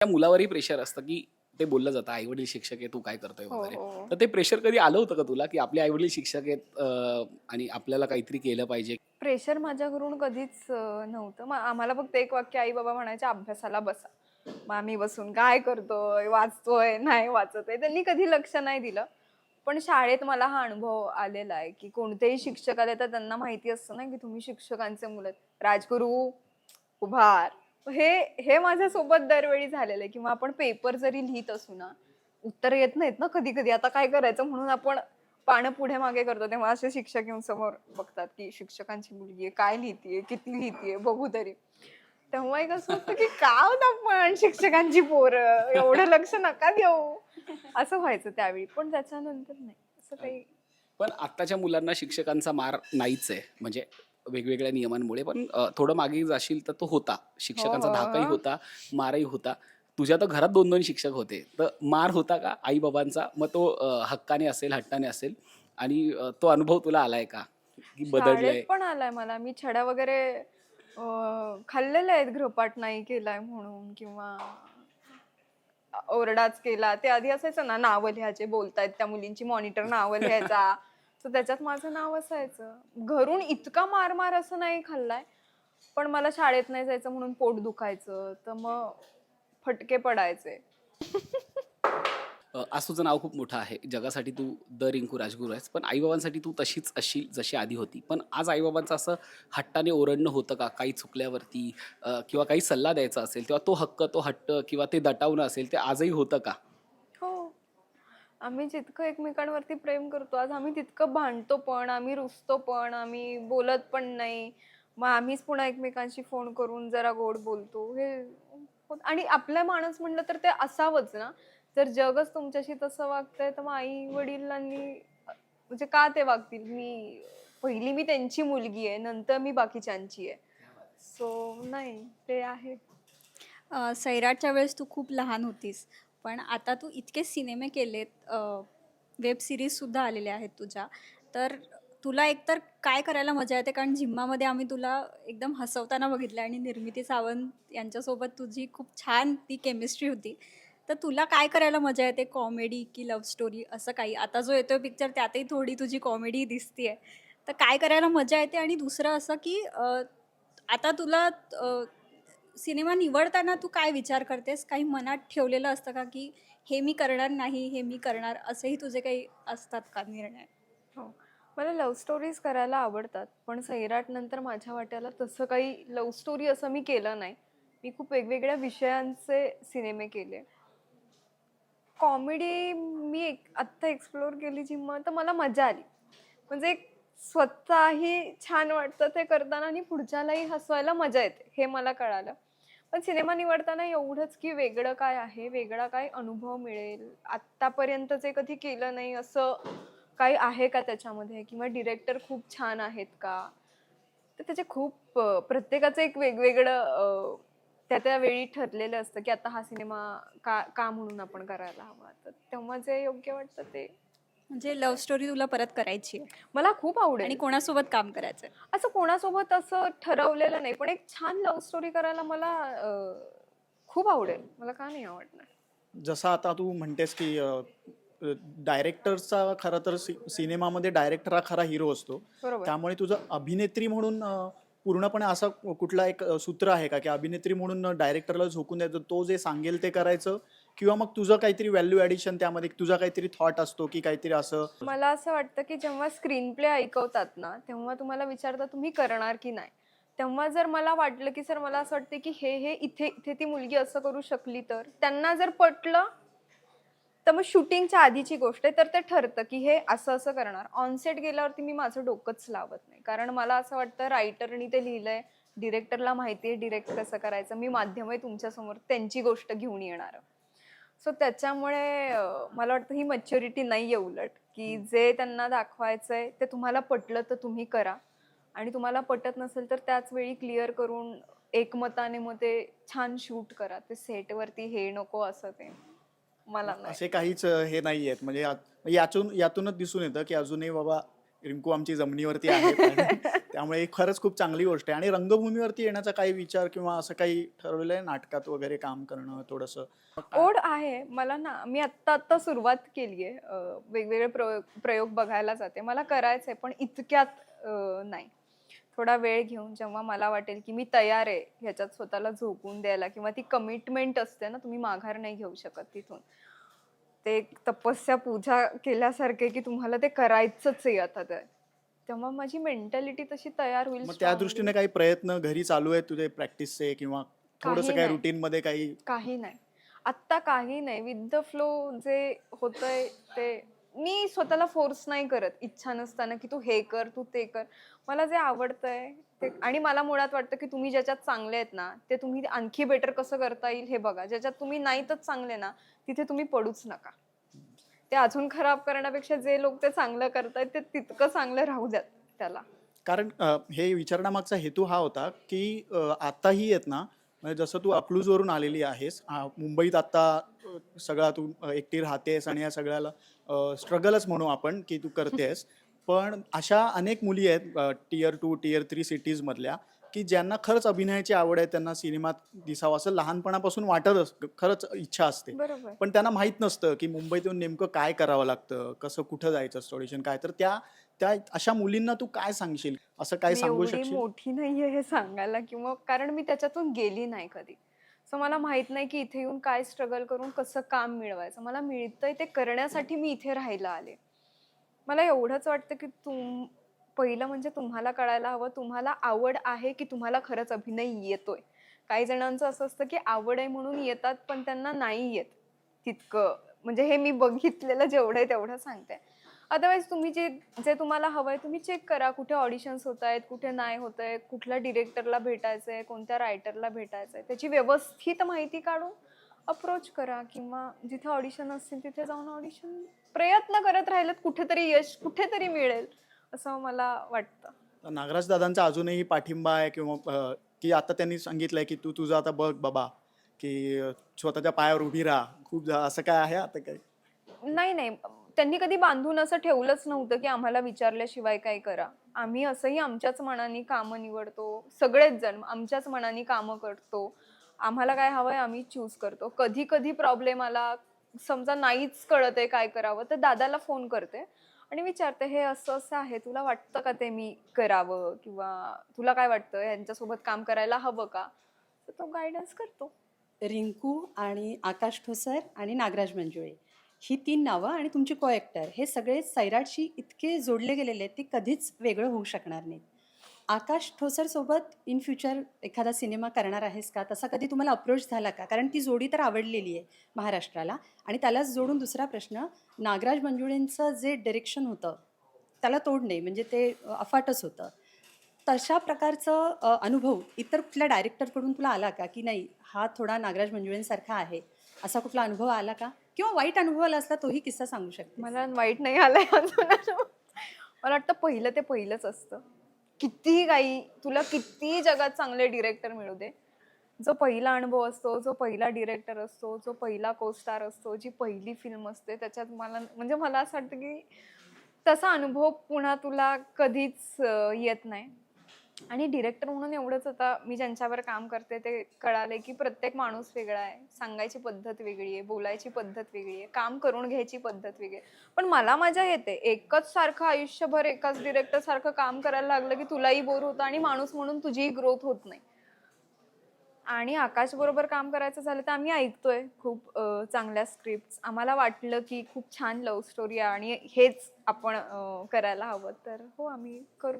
त्या मुलावरही प्रेशर असतं की ते बोललं जातं आई वडील शिक्षक आहे तू काय करतोय हो, वगैरे. हो. तर ते प्रेशर कधी आलं होतं का तुला की आपले आई वडील शिक्षक आहेत अं, आणि आपल्याला काहीतरी केलं पाहिजे? प्रेशर माझ्याकडून कधीच अं, नव्हतं. मग आम्हाला फक्त एक वाक्य आई बाबा म्हणायचे अभ्यासाला बसा. मग आम्ही बसून काय करतोय वाचतोय नाही वाचत आहे त्यांनी कधी लक्ष नाही दिलं. पण शाळेत मला हा अनुभव आलेला आहे की कोणतेही शिक्षक आले तर त्यांना माहिती असतं ना की तुम्ही शिक्षकांचे मुलं आहेत. राजगुरू उभार. हे हे माझ्यासोबत दरवेळी झालेलं आहे किंवा आपण पेपर जरी लिहित असू ना उत्तर येत नाहीत ना कधी कधी आता काय करायचं म्हणून आपण पानं पुढे मागे करतो तेव्हा असे शिक्षक येऊन समोर बघतात की शिक्षकांची मुलगी आहे काय लिहितीये किती लिहितीये बघू तरी. तेव्हा एक असं वाटतं की का होत आपण शिक्षकांची पोरं एवढं लक्ष नका देऊ. असं व्हायचं त्यावेळी पण त्याच्यानंतर नाही. असं काही पण आत्ताच्या मुलांना शिक्षकांचा मार नाहीच आहे. म्हणजे वेगवेगळ्या नियमांमुळे पण थोडं मागे जाशील तर तो होता. शिक्षकांचा हो, धाकही. होता मारही होता. तुझ्या तर घरात दोन दोन शिक्षक होते. तर मार होता का आई बाबांचा मग तो हक्काने असेल हट्टाने असेल आणि तो अनुभव तुला आलाय का? की बदललाय? पण आलाय मला. मी छड्या वगैरे खाल्लेल्या आहेत. गृहपाठ नाही केलाय म्हणून किंवा ओरडाच केला. ते आधी असायचं ना नावं लिहायचे बोलतायत त्या मुलींची. मॉनिटर नावं लिहायचा. तर त्याच्यात माझं नाव असायचं. घरून इतका मार मार असं नाही खाल्लाय. पण मला शाळेत नाही जायचं म्हणून पोट दुखायचं. तर मग फटके पडायचे. आज तुझं नाव खूप मोठं आहे. जगासाठी तू द रिंकू राजगुरू आहेस. पण आईबाबांसाठी तू तशीच अशी जशी आधी होती. पण आज आईबाबांचं असं हट्टाने ओरडणं होतं का? काही चुकल्यावरती किंवा काही सल्ला द्यायचा असेल किंवा तो हक्क तो हट्ट किंवा ते दटावणं असेल ते आजही होतं का? आम्ही जितकं एकमेकांवरती प्रेम करतो आज आम्ही तितकं भांडतो पण आम्ही रुसतो पण आम्ही बोलत पण नाही. मग आम्हीच पुन्हा एकमेकांशी फोन करून जरा गोड बोलतो. हे आणि आपला माणूस म्हणलं तर ते असावंच ना. जर जगच तुमच्याशी तसं वागतंय तर मग आई वडिलांनी म्हणजे का ते वागतील? मी पहिली मी त्यांची मुलगी आहे नंतर मी बाकीच्यांची आहे. सो नाही ते आहे. सैराटच्या वेळेस तू खूप लहान होतीस. पण आता तू इतके सिनेमे केलेत वेब सिरीजसुद्धा आलेल्या आहेत तुझ्या. तर तुला एकतर काय करायला मजा येते? कारण झिम्मामध्ये आम्ही तुला एकदम हसवताना बघितलं आणि निर्मिती सावंत यांच्यासोबत तुझी खूप छान ती केमिस्ट्री होती. तर तुला काय करायला मजा येते? कॉमेडी की लव्ह स्टोरी असं काही. आता जो येतोय पिक्चर त्यातही थोडी तुझी कॉमेडी दिसतीये. तर काय करायला मजा येते? आणि दुसरं असं की आता तुला सिनेमा निवडताना तू काय विचार करतेस? काही मनात ठेवलेलं असतं का की हे मी करणार नाही हे मी करणार? असेही तुझे काही असतात का निर्णय? हो. मला लव्ह स्टोरीज करायला आवडतात. पण सैराट नंतर माझ्या वाट्याला तसं काही लव्ह स्टोरी असं मी केलं नाही. मी खूप वेगवेगळ्या विषयांचे सिनेमे केले. कॉमेडी मी एक आत्ता एक्सप्लोअर केली जिम्मा तर मला मजा आली. म्हणजे एक स्वतःही छान वाटतं ते करताना आणि पुढच्यालाही हसवायला मजा येते हे मला कळालं. पण सिनेमा निवडताना एवढंच की वेगळं काय आहे वेगळा काय अनुभव मिळेल? आत्तापर्यंत जे कधी केलं नाही असं काही आहे का त्याच्यामध्ये? किंवा डिरेक्टर खूप छान आहेत का? तर त्याचे खूप प्रत्येकाचं एक वेगवेगळं त्या त्या वेळी ठरलेलं असतं की आता हा सिनेमा का का म्हणून आपण करायला हवा? तर तेव्हा जे योग्य वाटतं ते म्हणजे लव्ह स्टोरी तुला परत करायची आहे. मला खूप आवडेल. आणि कोणासोबत काम करायचं आहे असं कोणासोबत असं ठरवलेलं नाही पण एक छान लव्ह स्टोरी करायला मला अं, खूप आवडेल. मला का नाही आवडणार? जसं आता तू म्हणतेस की डायरेक्टरचा खरं तर सि सिनेमामध्ये डायरेक्टर हा खरा हिरो असतो. बरोबर. त्यामुळे तुझं अभिनेत्री म्हणून अ, पूर्णपणे असा कुठला एक अ, सूत्र आहे का? की अभिनेत्री म्हणून डायरेक्टरला झोकून द्यायचं तो जे सांगेल ते करायचं? किंवा मग तुझं काहीतरी व्हॅल्यू ॲडिशन त्यामध्ये तुझा काहीतरी थॉट असतो की काहीतरी असं? मला असं वाटतं की जेव्हा स्क्रीन प्ले ऐकवतात ना तेव्हा तुम्हाला विचारता तुम्ही करणार की नाही? तेव्हा जर मला वाटलं की सर मला असं वाटतं की हे हे इथे इथे ती मुलगी असं करू शकली तर? त्यांना जर पटलं तर मग शूटिंगच्या आधीची गोष्ट आहे तर ते ठरतं की हे असं असं करणार. ऑनसेट गेल्यावरती मी माझं डोकंच लावत नाही. कारण मला असं वाटतं रायटरनी ते लिहिलंय डिरेक्टरला माहिती आहे डिरेक्ट कसं करायचं. मी माध्यम आहे तुमच्यासमोर त्यांची गोष्ट घेऊन येणार. सो त्याच्यामुळे मला वाटतं ही मच्युरिटी नाही आहे उलट. की जे त्यांना दाखवायचंय ते तुम्हाला पटलं तर तुम्ही करा. आणि तुम्हाला पटत नसेल तर त्याच वेळी क्लिअर करून एकमताने मग ते छान शूट करा. ते सेटवरती हे नको असं ते. मला नाही. असे काहीच हे नाही आहेत म्हणजे यातून यातूनच दिसून येतं की अजूनही बाबा रिंकू आमची जमिनीवरती आहे. त्यामुळे ही खरंच खूप चांगली गोष्ट आहे. आणि रंगभूमीवरती येण्याचा काही विचार किंवा असं काही ठरवलं आहे नाटकात वगैरे काम करणं थोडंसं? ओढ आहे. मला ना मी आत्ता आत्ता सुरुवात केली आहे. वेगवेगळे प्रयोग प्रयोग बघायला जाते. मला करायचं आहे पण इतक्यात नाही. थोडा वेळ घेऊन जेव्हा मला वाटेल की मी तयार आहे ह्याच्यात स्वतःला झोकून द्यायला किंवा ती कमिटमेंट असते ना तुम्ही माघार नाही घेऊ शकत तिथून. ते तपस्या पूजा केल्यासारखे की तुम्हाला ते करायचंच आहे आता ते तेव्हा माझी मेंटॅलिटी तशी तयार होईल मग त्या strong दृष्टीने होईल. काही प्रयत्न घरी चालू आहेत तुझे प्रॅक्टिसचे किंवा थोडंसं काही काही नाही. रुटीन मध्ये काही? काही नाही. आत्ता काही नाही. विथ द फ्लो जे होतंय ते मी स्वतःला फोर्स नाही करत. इच्छा नसताना की तू हे कर तू ते कर. मला जे आवडतंय ते आणि मला मुळात वाटतं की तुम्ही ज्याच्यात चांगले आहेत ना ते तुम्ही आणखी बेटर कसं करता येईल हे बघा. ज्याच्यात तुम्ही नाहीतच चांगले ना तिथे तुम्ही पडूच नका. ते अजून खराब करण्यापेक्षा जे लोक ते चांगलं करतायत ते तितकं चांगलं राहू द्यात त्याला. कारण हे विचारण्यामागचा हेतू हा होता की आताही येत ना म्हणजे जसं तू अकलूजवरून आलेली आहेस मुंबईत आत्ता सगळा तू एकटी राहतेस आणि या सगळ्याला स्ट्रगलच म्हणू आपण की तू करतेस. पण अशा अनेक मुली आहेत टियर टू टियर थ्री सिटीजमधल्या की ज्यांना खरंच अभिनयाची आवड आहे त्यांना सिनेमात दिसावं असं लहानपणापासून वाटत असतं खरंच इच्छा असते. बरोबर. पण त्यांना माहीत नसतं की मुंबईत येऊन नेमकं काय करावं लागतं कसं कुठं जायचं असतं ऑडिशन काय तर त्या त्या अशा मुलींना तू काय सांगशील? असं काय मी सांगू एवढी शकशील? मोठी नाहीये हे सांगायला किंवा कारण मी त्याच्यातून गेली नाही कधी. सो मला माहीत नाही की इथे येऊन काय स्ट्रगल करून कसं काम मिळवायचं. मला मिळतंय ते करण्यासाठी मी इथे राहायला आले. मला एवढंच वाटतं की तुम पहिलं म्हणजे तुम्हाला कळायला हवं तुम्हाला आवड आहे की तुम्हाला खरंच अभिनय येतोय. काही जणांचं असं असतं की आवड आहे म्हणून येतात पण त्यांना नाही येत तितकं. म्हणजे हे मी बघितलेलं जेवढं आहे तेवढं सांगते. अदरवाईज तुम्ही जे जे तुम्हाला हवं आहे तुम्ही चेक करा कुठे ऑडिशन्स होत आहेत कुठे नाही होत आहे कुठल्या डिरेक्टरला भेटायचं आहे कोणत्या रायटरला भेटायचं आहे त्याची व्यवस्थित माहिती काढून अप्रोच करा किंवा जिथे ऑडिशन असतील तिथे जाऊन ऑडिशन प्रयत्न करत राहिलेत कुठेतरी यश कुठेतरी मिळेल. असं मला वाटतं. नागराज दादांचा अजूनही पाठिंबा आहे किंवा की आता त्यांनी सांगितलंय की तू तुझं आता बघ बाबा की स्वतःच्या पायावर उभी राहा. खूप असं काय आहे आता काय नाही नाही. त्यांनी कधी बांधून असं ठेवलंच नव्हतं की आम्हाला विचारल्याशिवाय काय करा. आम्ही असंही आमच्याच मनाने कामं निवडतो. सगळेच जण आमच्याच मनाने कामं करतो. आम्हाला काय हवंय आम्ही चूज करतो. कधी कधी प्रॉब्लेम आला समजा नाहीच कळत आहे काय करावं तर दादाला फोन करते. आणि विचारते हे असं असं आहे तुला वाटतं का ते मी करावं? किंवा तुला काय वाटतं? यांच्यासोबत काम करायला हवं का? तर तो गायडन्स करतो. रिंकू आणि आकाश ठोसर आणि नागराज मंजुळे. ही तीन नावं आणि तुमची को ॲक्टर हे सगळे सैराटशी इतके जोडले गेलेले आहेत ते कधीच वेगळं होऊ शकणार नाहीत. आकाश ठोसरसोबत इन फ्युचर एखादा सिनेमा करणार आहेस का? तसा कधी तुम्हाला अप्रोच झाला का? कारण ती जोडी तर आवडलेली आहे महाराष्ट्राला. आणि त्यालाच जोडून दुसरा प्रश्न नागराज मंजुळेंचं जे डिरेक्शन होतं त्याला तोड नाही. म्हणजे ते अफाटच होतं. तशा प्रकारचं अनुभव इतर कुठल्या डायरेक्टरकडून तुला आला का? की नाही हा थोडा नागराज मंजुळेंसारखा आहे असा कुठला अनुभव आला का? किंवा वाईट अनुभव आला असला तोही किस्सा सांगू शकते मला वाईट नाही आला मला वाटतं पहिलं ते पहिलंच असतं. कितीही काही तुला कितीही जगात चांगले डिरेक्टर मिळू दे. जो पहिला अनुभव असतो जो पहिला डिरेक्टर असतो जो पहिला कोस्टार असतो जी पहिली फिल्म असते त्याच्यात मला म्हणजे मला असं वाटतं की तसा अनुभव पुन्हा तुला कधीच येत नाही. आणि डिरेक्टर म्हणून एवढंच आता मी ज्यांच्यावर काम करते ते कळाले की प्रत्येक माणूस वेगळा आहे. सांगायची पद्धत वेगळी आहे बोलायची पद्धत वेगळी आहे काम करून घ्यायची पद्धत वेगळी आहे. पण मला मजा येते. एकच सारखं आयुष्यभर एकाच डिरेक्टर सारखं काम करायला लागलं की तुलाही बोर होतं आणि माणूस म्हणून तुझीही ग्रोथ होत नाही. आणि आकाश बरोबर काम करायचं झालं तर आम्ही ऐकतोय खूप चांगल्या स्क्रिप्ट आम्हाला वाटलं की खूप छान लव्ह स्टोरी आहे आणि हेच आपण करायला हवं. तर हो आम्ही करू.